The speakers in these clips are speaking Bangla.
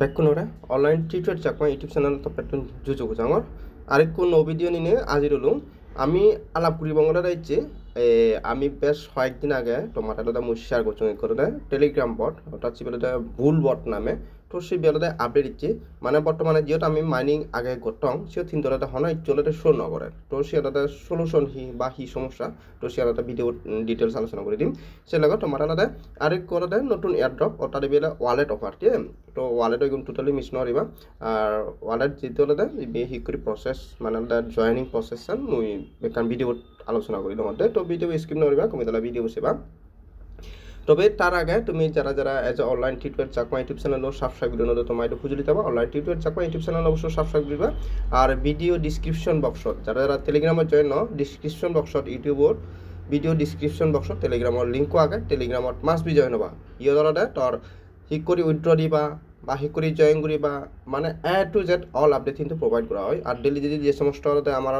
বেকুনরে online tutor Chakma YouTube channel তপেটুন জুজুগু জাঙর আরেকু নো ভিডিও নিনে আজিরুলু আমি আলাপুরি বঙ্গলা রাইছে আমি বেশ কয়েকদিন আগে তোমার একটা মুই শেয়ার করছি করে টেলিগ্রাম বট অর্থাৎ বেলে ভুল বট নামে। তো সেই বেলাতে আপডেট দিচ্ছি মানে বর্তমানে যেহেতু আমি মাইনিং আগে করতাম সে তিন দলাতে হনা ইচ্ছলতে শো নগরে তো সে আলাদা সলিউশন হি বা হি সমস্যা তো সে আলাদা ভিডিও ডিটেলস আলোচনা করে দিম। সে লাগে তোমার আলাদা আরেক করে নতুন এয়ারড্রপ ওটা দিবে ওয়ালেট অফার আছে তো ওয়ালেট একদম টোটালি মিস নরিবা আর ওয়ালেট যেহেতু আলাদা হি করে প্রসেস মানে আলাদা জয়নিং প্রসেস মুই ভিডিও আলোচনা করি তোমাদের তো ভিডিও স্ক্রিপ নরিবা কমি তালা ভিডিও সেবা তবে তার আগে তুমি যারা যারা এজ এ অনলাইন টিউটোরিয়াল চাকমা ইউটিউব চ্যানেলও সাবস্ক্রাইব করে নতো তোমার একটু খুঁজে দিতে online tutorial Chakma YouTube channel অবশ্যই সাবস্ক্রাইব দিবা আর ভিডিও ডিসক্রিপশন বক্সত যারা যারা টেলিগ্রামের জয়েন ন ডিসক্রিপশন বক্সত ইউটিউবর ভিডিও ডিসক্রিপশন বক্সত টেলিগ্রামৰ লিংকো আগে। টেলিগ্রামত মাছ বি জয়েন হবা। ইয়ে ধৰণে তোৰ শিক কৰি উইথড্ৰ দিবা বা কৰি জয়েন কৰিবা মানে A to Z all update কিন্তু প্রোভাইড করা হয়। আর ডেলি যদি যে সমস্ত আমার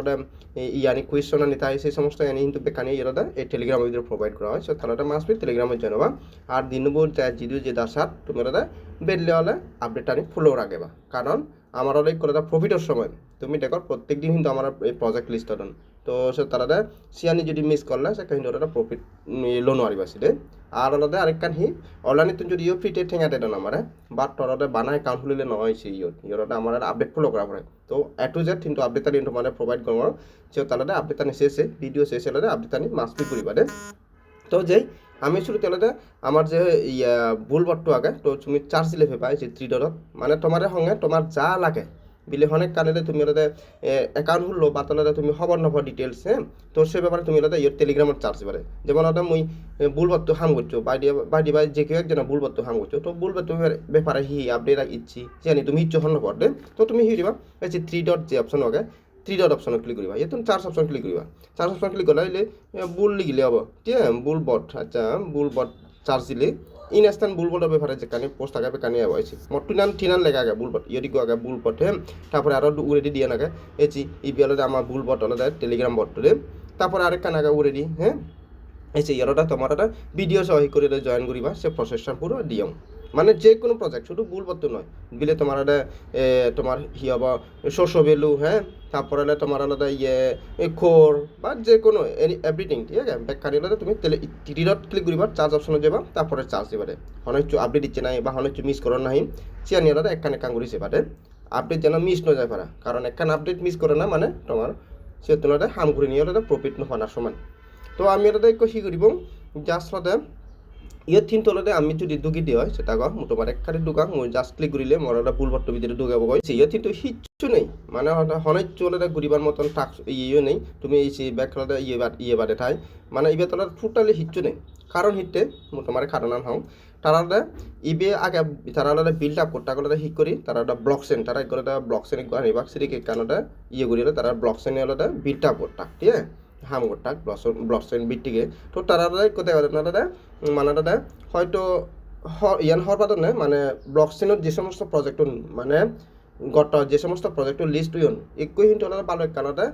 ইয়ানি কুয়েশন নিতে হয়, সেই সমস্ত ইয়ানি কিন্তু বেকানি ইয়ে এই টেলিগ্রামের ভিতরে প্রোভাইড করা হয়। সো তাহলে মাস বি টেলিগ্রামে জয়েন হবা। আর দিনবোৰ যিটো যে দাসাত তুমি বেরলে হলে আপডেট আনি ফলো রাখবা কারণ আমার ওই করে প্রফিটের সময়। তুমি দেখো প্রত্যেক দিন কিন্তু আমার এই প্রজেক্ট লিস্ট তো সে তারা সিয়ানি যদি মিস করলে, সে কিন্তু ওটা প্রফিট লোন আরিবা সিদে আর আলাদা আরেকখান হি অনলাইনে তুমি যদি ইউ ফ্রিতে ঠেঙা দেন আমার বাট তোরা বানাই একাউন্ট খুলিলে নহয় সে ইয়ত। আমার আপডেট ফলো করা পড়ে। তো এ টু জেড কিন্তু আপডেট আনি তোমার প্রোভাইড করব। সে তাহলে আপডেট আনি শেষে ভিডিও শেষে হলে আপডেট আনি মাস বি করিবা দে। তো যেই, আমি শুরু তেলতে আমার যে ইয়া, ভুল বট্টু আগে, তো তুমি চার্জ দিলে পাই যে থ্রি ডলত মানে তোমার সঙ্গে তোমার যা লাগে বিলে অনেক কারণে তুমি ওটাতে অ্যাকাউন্ট খুললো বা তাহলে তুমি খবর নবো ডিটেলস হ্যাঁ? তো সে ব্যাপারে তুমি ওটা ইয়ে টেলিগ্রামের চার্জ পারে যেমন ওটা মুই বুলবত্তু হাম করছ বাইডি বাইডি বাই যে কেউ একজন বুলবত্তু হাম করছ, তো বুলবত্তু ব্যাপারে হি আপডেট ইচ্ছি জানি তুমি ইচ্ছো হন পড়ে তো তুমি হি দিবা এই থ্রি ডট যে অপশন আগে থ্রি ডট অপশন ক্লিক করিবা। ইয়ে তুমি চার্জ অপশন ক্লিক করিবা চার্জ অপশন ক্লিক করলে বুল লিখিলে হব। ঠিক আছে? বুল বট আচ্ছা বুল বট চার্জ দিলে। ইনস্ট্যান্ট বুলবটের ব্যাপারে কানি পোস্ট আগে বেকানি আইছি মোট নাম ঠিনান লেগা আগে বুলবট ইয়দি আগে বুলবট হ্যাঁ তারপরে আরও উড়েডি দিয়ে নাগে। এচি ইপি আলাদা আমার বুলবট আলাদা টেলিগ্রাম বটরে তারপরে আরেকখান আগে উড়েডি হ্যাঁ এসে ইয়ারটা তোমার ভিডিও সহি করে জয়েন করিবা সে প্রসেসটা পুরো দিয়ম মানে যে কোনো প্রজেক্ট শুধু ভুলপত্র নয়। বিলে তোমার একটা তোমার হি হব, শস্য ভ্যালু হ্যাঁ? তারপরে হলে তোমার আলাদা ইয়ে খোর বা যে কোনো এভরিথিং ঠিক আছে? ব্যাখ্যা নিলে তুমি টিটিডট ক্লিক করিবা চার্জ অপশনে যাবা, তারপরে চার্জ দিবারে হনচ্ছু আপডেট দিচ্ছে নাই বা হনচ্ছু মিস করার নাই চিয়া নিয়ে আলাদা একখানে কাঙ্গুরি সেবারে আপডেট যেন মিস ন যায় পারা, কারণ একখান আপডেট মিস করে না মানে তোমার সে তোমার হাম করে নিয়ে আলাদা প্রফিট নোহানার সমান। তো আমি এটা একটু কি করিব জাস্ট হতে ইয়ে থিন তলতে আমি যদি ঢুকি দিয়ে হয় সেটা কম তোমার একখানে ঢুকা মই জাস্ট ক্লিক করিলে মোর একটা ভুল বট্ট ভিতরে ঢুকাবো কইছে ইয়ে কিন্তু হিচ্ছু নেই মানে হনে চলে ঘুরিবার মতন টাক ইয়ে নেই। তুমি এই সেই ব্যাক খেলাতে ইয়ে ইয়ে বাদে ঠাই মানে ইবে তলা টোটালি হিচ্ছু নেই। কারণ হিটে তোমার কারণ আন হও তারা ইবে আগে তারা বিল্ড আপ করতে গেলে হিট করি তারা একটা ব্লক চেন তারা এগুলো ব্লক চেন আনিবা সেদিকে কারণটা ইয়ে করিলে তারা ব্লক চেন হলে বিল্ড আপ করতা ঠিক আছে? হাম গোটাক ব্লসন ব্লকচেন বিটিকে তো তারা কোথায় আপনারা মানে দাদা হয়তো ইয়ান হওয়ার পাতনে মানে ব্লকচেনত যে সমস্ত প্রজেক্ট মানে গত যে সমস্ত প্রজেক্ট লিস্ট উইন একই কিন্তু ওরা ভালো কারণে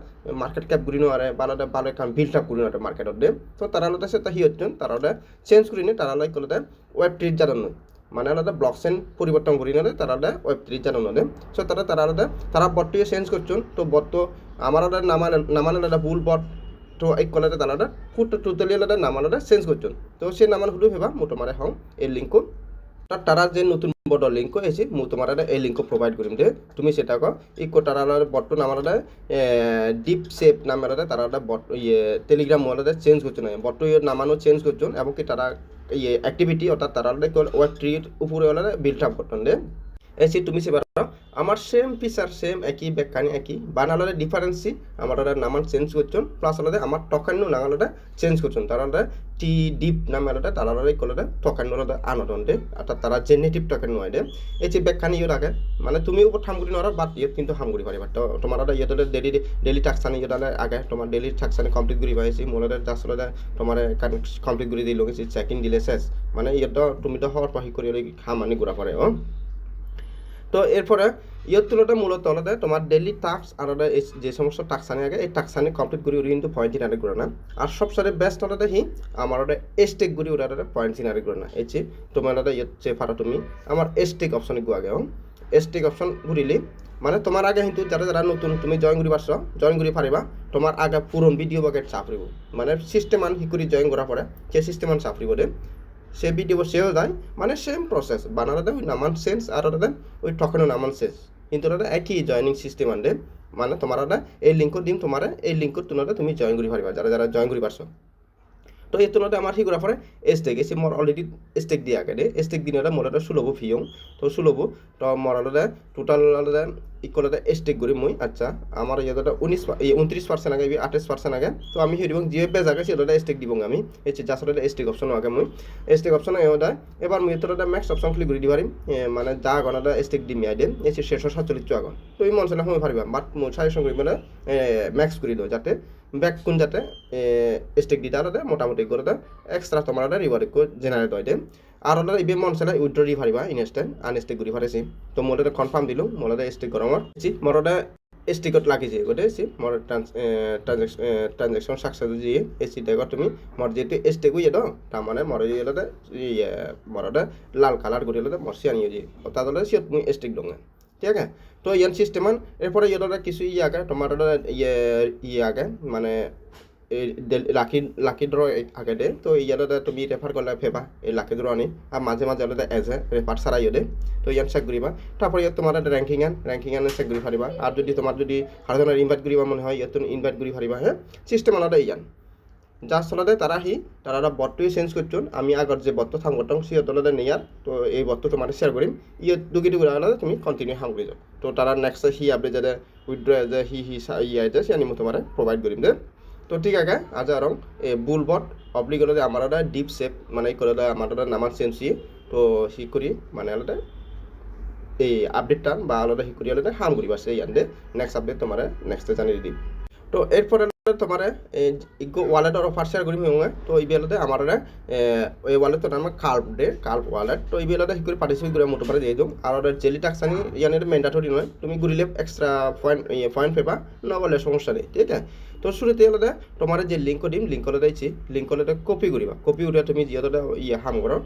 মার্কেট ক্যাপ ঘুরি নোয়ারে ভালো ভালো কাম বিল্ড আপ ঘুরি নোয়ারে মার্কেটত দে। তো তারা হলে সেটা হি হচ্ছেন তারা হলে চেঞ্জ করি নি তারা লাইক করলে ওয়েব ট্রিট জানান মানে আলাদা ব্লক চেন পরিবর্তন করি নিলে তারা ওয়েব থ্রি জানান নলে সো তারা তারা আলাদা তারা বটটিকে চেঞ্জ করছেন তো বট আমার নামানে নামানে আলাদা ভুল বট তো এই কলেজে তালাটা ফুট টোটালি আলাদা, নাম আলাদা চেঞ্জ করছেন তো সেই নামান হুদু হেবা মু তোমার হং, এই লিঙ্কও তার তারা যে নতুন বড় লিঙ্ক এসে মু তোমার এই লিঙ্ক প্রোভাইড করিম। দে তুমি সেটা কো ইকো তারা বট নাম আলাদা ডিপ সেপ নাম আলাদা, তারা ইয়ে টেলিগ্রাম আলাদা চেঞ্জ করছেন বট ইয়ে নামানো চেঞ্জ করছেন এবং কি তারা ইয়ে অ্যাক্টিভিটি অর্থাৎ তারা ওয়েব ট্রির উপরে বিল্ড আপ করতেন দে এসে তুমি সেবার আমার সেম ফিচার সেম একই ব্যাখ্যানি একই। বানালে ডিফারেন্সি আমার ওটা নামান চেঞ্জ করছেন প্লাস আলাদা আমার টকান্য নাঙালটা চেঞ্জ করছেন। তারা টি ডিপ নামে আলাদা, তারা কলে টকান্য আলাদা আনদন দে অর্থাৎ তারা জেনেটিভ হয় দে এই যে ব্যাখ্যানি ইয়ে আগে মানে তুমি উপর ঠামগুড়ি নরার বাট ইয়ে কিন্তু হামগুড়ি পারিবা তো তোমার ওটা ইয়ে ডেলি ডেলি টাক্সানি ইয়ে আগে তোমার ডেলি টাক্সানি কমপ্লিট করি পাইছি মোলের জাস্ট তোমার কমপ্লিট করে দিল গেছি চেক ইন দিলে শেষ। মানে ইয়েটা তুমি তো হওয়ার পাহি করে খামানি ঘুরা পড়ে ও। তো এরপরে ইয়র তুলনাটা মূলত আলাদা তোমার ডেলি টাস্ক আর যে সমস্ত টাস্ক আনি আগে, এই টাস্ক আনি কমপ্লিট করি ওরি কিন্তু পয়েন্ট ইনারে করে না। আর সবসারে বেস্ট আলাদা হি আমার ওটা এস্টেক করি ওরা পয়েন্ট ইনারে করে না। এই তোমার আলাদা ইয়ে ফাটা তুমি, আমার এস্টেক অপশনে গো আগে এষ্টিক অপশন ঘুরিলি মানে তোমার আগে কিন্তু যারা যারা নতুন তুমি জয়েন করি পারছ জয়েন করি পারিবা, তোমার আগে পুরন ভিডিও বাকেট চাপরিব মানে সিস্টেমান শিকুরি জয়েন করা পরে সে সিস্টেমান চাপরিব দে। সে বিডিও সেও যায় মানে সেম প্রসেস দেয় ওই নামান সেন্স আর দেন ওই ঠকানো নামান সেন্স কিন্তু ওটা একই জয়নিং সিস্টেম আনলে মানে তোমার এই লিঙ্কর দিম, তোমার এই লিঙ্কর তোমার তুমি জয়েন করি পারিবা, যারা যারা জয়েন করি পারছ। তো এই তুলনাতে আমার সেই করার পরে স্টেক এসে মোর অলরেডি স্টেক দিয়ে আগে দে স্টেক দিনে মোর এটা সুলভ ফিয়ং। তো সুলভ। তো মোর আলাদা টোটাল আলাদা ইকুয়াল এটা স্টেক করি মই আচ্ছা আমার ইয়াতে উনিশ উনত্রিশ পার্সেন্ট আগে আঠাশ পার্সেন্ট আগে। তো আমি সেই দিব যে পেজ আগে সেটা স্টেক দিব আমি। এই জাস্ট এটা স্টেক অপশন আগে মই। স্টেক অপশন এটা এবার মই এটা ম্যাক্স অপশন ক্লিক করে দিবারিম মানে যা আগন এটা স্টেক দিম আইডেন এই শেষ সাতচল্লিশ আগন তো এই মনসেলা সময় পারিবা বাট মই সাজেশন করি মানে ম্যাক্স করে দিও যাতে ব্যাক কোন যাতে স্টেক দিতে আলাদা মোটামুটি করে দেয়। এক্সট্রা তোমার একটা রিওয়ার্ড জেনারেট হয় দেয়। আর ওটা ইবে মন সেটা উইথড্র দি পারিবা ইনস্ট্যান্ট আনস্টেক কৰি পারিছি তো মোৰ এটা কনফার্ম দিলোঁ, মোৰ এটা স্টেক জি মোৰ এটা স্টেকত লাগিছে গোটেই চি মোৰ ট্ৰানজেকশ্যন ছাকচেছ যি, এই চিটেকত তুমি মোৰ যিহেতু স্টেক দ তাৰমানে মোৰ ইয়াতে মোৰ এটা লাল কালার চিয়ানি যি। তাত হ'লে চিয়ত মই স্টেক দং ঠিক তো ইয়ান সিস্টেমান এরপরে ইয়াটা কিছু ইয়ে আগে তোমার ইয়ে ইয়ে আগে মানে লাকি লাকি ড্র আগে দে। তো ইয়াতে তুমি রেফার করলে ফেবা এই লাকি ড্র আনি আর মাঝে মাঝে আলাদা এজ এ রেফার ছাড়া ইয়ে দে। তো ইয়ান চেক করিবা তারপর ইয়াত তোমার র্যাঙ্কিং আন র্যাঙ্কিং আন চেক করি পারিবা আর যদি তোমার যদি হারজনের ইনভাইট করিবা মনে হয় ইয়াত ইনভাইট করি পারিবা হ্যাঁ সিস্টেম আলাদা ইয়ান যার চলতে তারা হি তারা বটটোই চেঞ্জ করছুন আমি আগত যে বটটো থাঙ্গতং সিহঁতলতে নেয়ার তো এই বটটো তোমার শেয়ার করিম ইয়ে দুগি আলাদা তুমি কন্টিনিউ হাম করে যাও তো তারা নেক্সট হি আপডেট যাতে উইথড্র যে হি হি ইয়ে আছে সে আমি তোমার প্রোভাইড করিম দে। তো ঠিক আছে, আজ আর বুল বট অবলিগ হলে আমার একটা ডিপ শেপ মানে করে আমার একটা নামার চেঞ্জ তো হি করি মানে আলাদা এই আপডেটটা বা আলাদা হি করি আলাদা হাম করিবা সেই আনদে নেক্সট আপডেট তোমার নেক্সটে জানিয়ে দিম। তো এরপরে তোমার ইগো ওয়ালেটর অফার শেয়ার করি মে তো এই বেলাতে আমার এই ওয়ালেটর নাম কার্ভ ডে কার্ভ ওয়ালেট তো এই বেলাতে হিকুরি পার্টিসিপেট করে মোটো পারে দিয়ে দিম। ওটা জেলি টাক্সানি ইয়ানের ম্যান্ডাটরি নয় তুমি ঘুরিলে এক্সট্রা পয়েন্ট পয়েন্ট পেবা নবলে সমস্যা নেই, ঠিক আছে? তো শুরুতে হলে তোমার যে লিঙ্ক দিম লিঙ্ক করে দিয়েছি লিঙ্ক করে কপি করিবা। কপি করে তুমি যিহেতু ইয়ে হাম করো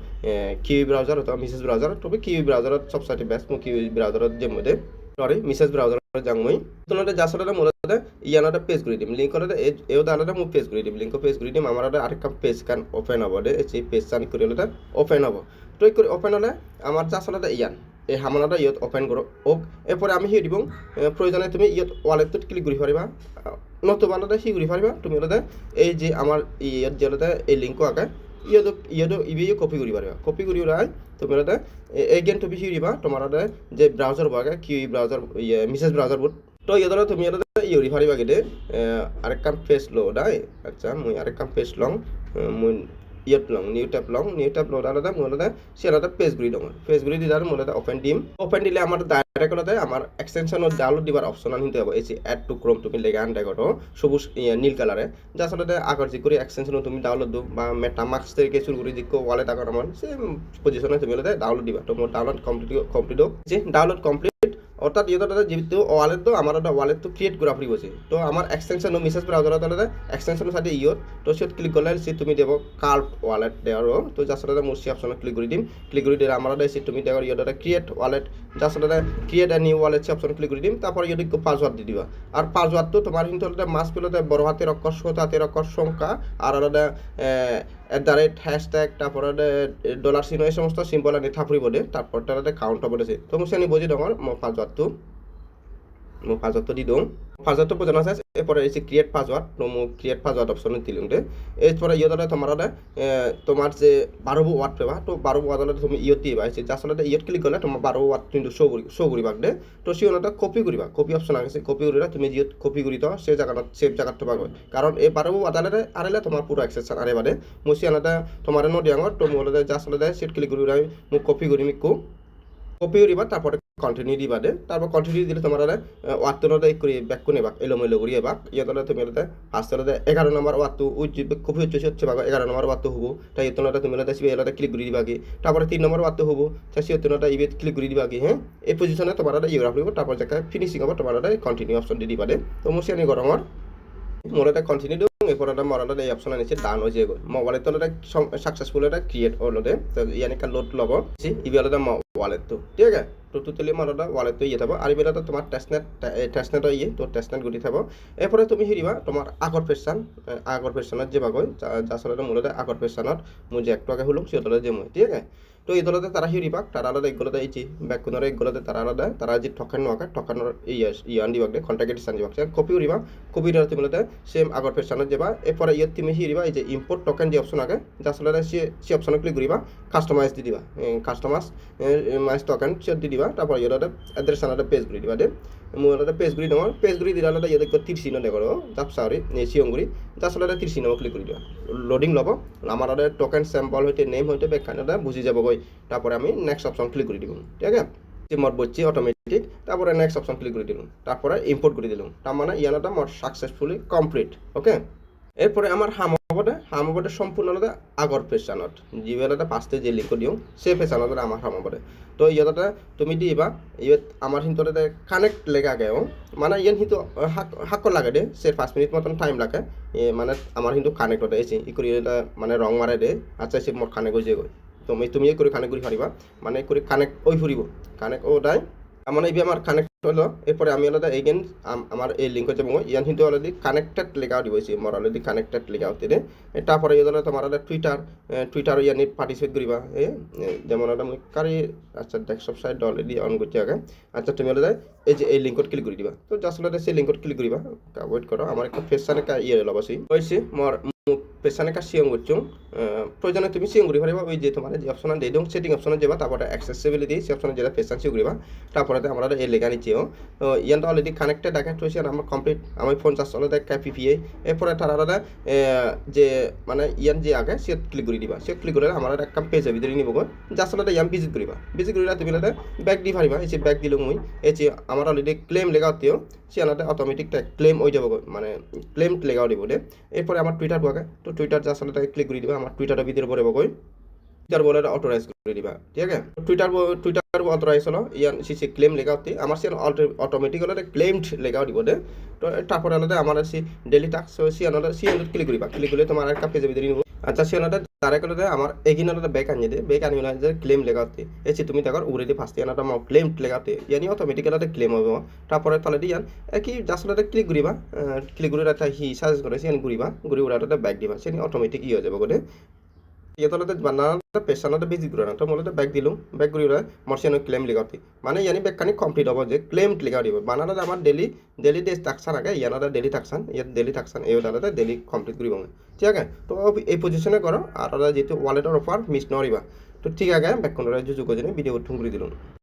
কিউই ব্রাউজার অথবা মিসেস ব্রাউজার তবে কিউই ব্রাউজারত সবসাইতে বেস্ট মই কিউই ব্রাউজারত যে মধ্যে সরি মিসেস ব্রাউজার যাং মই তোমাদের যা সাথে মূলত ইয়ানাটা পেজ করে দিম। লিঙ্ক করে এও আলাদা মই পেজ করে দিম। লিঙ্ক পেজ করে দিম। আমার আরেকটা পেজ কান ওপেন হব দে সেই পেজ কান করে হলে ওপেন হব। তো এই করে ওপেন হলে আমার সাথে ইয়ান, এই হামানাটা ইয়ত ওপেন করো। ওক এরপরে আমি সেই দিব প্রয়োজনে তুমি ইয়ত ওয়ালেটত ক্লিক কৰি পাৰিবা নতুবা সি কৰি পাৰিবা তুমি এই যে আমার ইয়ত যে এই লিঙ্ক আগে ইয়দো ইয়দো ইবিও কপি কৰি পাৰিবা কপি কৰি ওলাই তুমি আলাদা এগেন তুমি সিরিবা তোমার আলাদা যে ব্রাউজার বাগে কি মিসেস ব্রাউজার বোর্ড তো ইয়াদরা তুমি আলাদা ইউরি ফারিবা গেদে আরেক কাম পেজ লো দাই আচ্ছা মুই আরেক কাম পেজ লং মুই ইয়ত long new tap long new tap লো আলাদা আলাদা সে আলাদা পেজ গুলি দং পেজ গুলি দিদার মুই আলাদা ওপেন দিম ওপেন দিলে আমার ডাইরেক্ট আলাদা আমার এক্সটেনশন ডাউনলোড দিবার অপশন আনি হিতে এই অ্যাড টু ক্রোম তুমি লেগে আন দেখো সবুজ নীল কালারে যা আসলে আগর যে করে এক্সটেনশন তুমি ডাউনলোড দো বা মেটা মার্কস থেকে শুরু করে দিকো ওয়ালেট আগর আমার সেম পজিশনে তুমি ডাউনলোড দিবা তো মোর ডাউনলোড কমপ্লিট কমপ্লিট হোক যে ডাউনলোড কমপ্লিট অর্থাৎ ইহঁতৰ যিটো তো, আমার একটা ওয়ালেট তো ক্রিয়েট করা ফুরিব তো আমার এক্সটেনশন মেসেজ ব্রাউজারত আলাদা এক্সটেনশ্যন সাথে ইয়ত তো সিত ক্লিক কৰিলে সে তুমি দিব কাৰ্ড ৱালেট দেওয়ার তো জাষ্ট এটা মোৰ সি অপশনে ক্লিক কৰি দিম। ক্লিক কৰি দিলে আমাৰ এটা চিট তুমি দেওয়ার এটা ক্ৰিয়েট ওয়ালেট যার এটা ক্রিয়েট নিউ ওয়ালেট সে অপশন ক্লিক করে দিম তারপর ইয়ত পাসওয়ার্ড দিয়ে দিবা। আর পাসওয়ার্ড তো তোমার কিন্তু আলাদা মাস পেলে বড় হাতের অক্ষর, ছোট হাতের অক্ষর সংখ্যা, আর এটা এট দ্য রেট হ্যাশট্যাগ তারপরে ডলার চিহ্ন এই সমস্ত সিম্বল আনি থাপৰিব দে তারপর তাতে কাউন্ট হ'ব দেছে তো বুঝি চেনি মো পাসওয়ার্ড তো মো পাসওয়ার্ড তো দি দিওঁ। পাসওয়ার্ডটো বোঝানো আছে এরপরে এসে ক্রিয়েট পাসওয়ার্ড মই ক্রিয়েট পাসওয়ার্ড অপশনে দিলাম দে। এরপরে ইয়দলে তোমার তোমার যে বারো ওয়ার্ড পেবা, তো বারো ওয়ার্ড তুমি ইয়ত দিবা। আছে যার সাথে ইয়ত ক্লিক করলে তোমার বারো ওয়ার্ড কিন্তু শো করি শো করিবাক দে। তো সে ওনাটা কপি করিবা। কপি অপশন আছে কপি করিলা তুমি যিয়ত কপি করি তো সে জায়গাটা সেভ জায়গাটা পাবে কারণ এই বারো ওয়ার্ডালে আরেলে তোমার পুরো এক্সেস আরে বাদে মই সে আলাদা তোমার নো দিয়াঙর তো মোর যা সাথে সেট ক্লিক করি মোক কপি করি মিকো কপি করিবা, তারপরে কন্টিনিউ দিবা দে। তারপর কন্টিনিউ দিলে তোমার ওয়াত্তনতে করি ব্যাক করে এবাক এলোমেলো করি এবাক ইয়তলে তুমি এলাতে ফার্স্টলে এগারো নম্বর ওয়াত্তু উজ কপি হচ্ছে হচ্ছে বাক, এগারো নম্বর ওয়াত্তু হব। তাই ইয়তনটা তুমি এলাতে সিবে এলাতে ক্লিক করে দিবা কি তারপরে তিন নম্বর ওয়াত্তু হব, তাই সিয়তনটা ইবে ক্লিক করে দিবা কি হ্যাঁ? এই পজিশনে তোমার ইউরা ফুলিব তারপর জায়গা ফিনিশিং হ'ব, তোমার কন্টিনিউ অপশন দি দিবা দে। তো মোৰ চিনি গৰমৰ মোৰ এটা কন্টিনিউ এরপর এটা মরাটা এই অপশন আনিছে ডান হয়ে যাবে। মোবাইলের তো এটা সাকসেসফুল এটা ক্রিয়েট হলো ইয়ানি কার লোড লব। ইবি হলো ওয়ালেট তো। ঠিক আছে? তো তুলি মারটা ৱালেটটো ইয়ে থাকব আর এবারে তোমার টেস্টনেট টেস্টনেটৰ ইয়ে তো টেস্টনেট গুটি থাকব এরপরে তুমি হিরিবা তোমার আগর পেশান আগর পেশানত যে বাগৈ আচলতে মূলত আগর পেশানত মোৰ যে একটু আগে হলো সিহঁতলে যে মই, ঠিক আছে? তো এই দলতে তারা হিরিবাক তারা আলাদা এগুলোতে এই ব্যাকুনের এগুলোতে তারা আলাদা, তারা যে ঠকান নোয়াকা ঠকানোর দে কন্ট্যাক্ট ডিসান দিবাক সে কপি উড়িবা কপি উড়াতে মূলতে সেম আগর পেশানত যাবা। এরপরে ইয়ে তুমি হিরিবা এই যে ইম্পোর্ট টোকেন যে অপশন আগে যা আসলে সে সে অপশনে ক্লিক করিবা কাস্টমাইজ দি দিবা। কাস্টমাইজ মাইজ টোকেন সে দি দিবা। তারপর ইয়ে এড্রেস আলাদা পেজ করে দিবা। দে মোৰ এটা পেজ গুৰি ডাঙৰ পেজ গুৰি দিলে এটা ইয়াতে তিৰচিন দেখো জাপ চাউৰি চিয়ংগুৰি জাষ্ট এটা তিৰচিন ক্লিক কৰি দিওঁ। লোডিং ল'ব। তাতে টোকেন চেম্পল সৈতে নেম সৈতে এটা বুজি যাবগৈ। তারপরে আমি নেক্সট অপশন ক্লিক করে দিব ঠিক আছে? মত বলছি অটোমেটিক তারপরে নেক্সট অপশন ক্লিক করে দিলাম তারপরে ইম্পোর্ট করে দিলাম তার মানে এটা মোট সাকসেসফুলি কমপ্লিট ওকে এরপরে আমার হামবতে হামবতে সম্পূর্ণতে আগৰ পেচানত যিবিলাকে পাঁচতে যে লিংক দিওঁ সেই পেচানত আমাৰ হামবতে তো ইয়াতে তুমি দিবা ইয়াত আমার হিন্ততে কানেক্ট লেগে আগে মানে ইয়ান কিন্তু হাক লাগে দে, সে পাঁচ মিনিট মতন টাইম লাগে। মানে আমার কিন্তু কানেক্ট হতে, এসে ই করে মানে রং মারে দে আচ্ছা সে মোর কানেক্ট হয়ে যায় তুমি তুমি করে কানেক্ট করে পারিবা মানে করে কানেক্ট ওই ফুরিব কানেক্ট ও মানে এই আমার কানেক্ট হলো, এরপরে আমি আলাদা এইগেন আমার এই লিঙ্ক যাব ইয়ান কিন্তু অলরেডি কানেক্টেড লেখা দিবছি মোর অলরেডি কানেক্টেড লেখা হতে তারপরে ইয়াদলে তোমার আলাদা টুইটার টুইটার ইয়ানি পার্টিসিপেট করিবা, এ যেমন আলাদা মই কারি আচ্ছা ডেস্কটপ সাইড অলরেডি অন করছি আগে আচ্ছা তুমি আলাদা এই যে এই লিঙ্কত ক্লিক করে দিবা। তো জাস্ট আলাদা সেই লিঙ্কত ক্লিক করিবা। ওয়েট করো, আমার একটা ফেস সানে ইয়ে লবাসি হয়েছে, মোর পেছনে কা সিয়ং করছুং প্রয়োজনে তুমি সিয়ং করি পারিবা ওই যে তোমার যে অপশন দিয়ে দিও সেটিং অপশনে যাবা তারপরে অ্যাক্সেসিবিলিটি সে অপশনে যেটা পেছন সিও করিবা তারপরে আমরা এই লেখা নিচ্ছিও ইয়ানটা অলরেডি কানেক্টেড কানেক্ট হয়েছে আমার কমপ্লিট আমি ফোন চার্জ হলে দেখ পিপিআই এরপরে তার আলাদা যে মানে ইয়ান যে আগে সে ক্লিক করে দিবা সে ক্লিক করে আমার একটা পেজের ভিতরে নিব জাস্ট আলাদা ইয়ান ভিজিট করিবা ভিজিট করিলে তুমি আলাদা ব্যাক দি পারিবা এই যে ব্যাক দিলো মুই, এই যে আমার অলরেডি ক্লেম লেখা হতেও সে অটোমেটিক ক্লেম হয়ে যাব মানে ক্লেম লেখাও দিব দে, এরপরে আমার টুইটার পাকে তো টুইটার আসলে ক্লিক করে দিবা, আমার টুইটারের ভিতরে পরে বকই টুইটার বলে অথরাইজ করে দিবা, ঠিক আছে? টুইটার টুইটার অথরাইজ হলো, ইয়ান সি ক্লেম লেখা হতে আমার সে অটোমেটিক হলে ক্লেমড লেখাও দিব দে। তো তারপরে আলাদা আমার সি ডেলি টাস্ক সি আনাদা সি ক্লিক করিবা। ক্লিক করলে তোমার একটা পেজের ভিতরে নিব তারে কলে আমার এগিন আলাদা ব্যাক আনিয়ে দে ব্যাক আনিয়ে যে ক্লেম লেখা আছে। এসে তুমি তাকর উড়ে ফার্স্ট আনাটা আমার ক্লেম লেখা হতে ইয়ানি অটোমেটিক আলাদা ক্লেম হবে তারপরে তাহলে ইয়ান কি জাস্ট ক্লিক ঘুরিবা ক্লিক ঘুরে একটা হি সাজেস্ট করে সিয়ান ঘুরিবা ঘুরি উড়াটা ব্যাক দিবা। সে অটোমেটিক ই হয়ে যাবে, গোটে। বানানাতে পেছানতে বেজি ঘুরে না। তো মূলত ব্যাগ দিলুম ব্যাগ ঘুরি উড়াই মর্সিয়ান ক্লেম লিগাওতি মানে ইয়ানি ব্যাগখানি কমপ্লিট হব যে ক্লেম লিগাও দিব। বানানাতে আমার ডেলি ডেলি ডে থাকছান আগে, ইয়ানাতে ডেলি থাকছান ইয়াত ডেলি থাকছান এই ওটাতে ডেলি কমপ্লিট করিব ঠিক আছে তো এই পজিশনে করো আর যেহেতু ওয়ালেটর অফার মিস নরিবা তো ঠিক আছে ব্যাক কোনটা যুযোগ ভিডিও ঠুঙ্গুরি দিলুম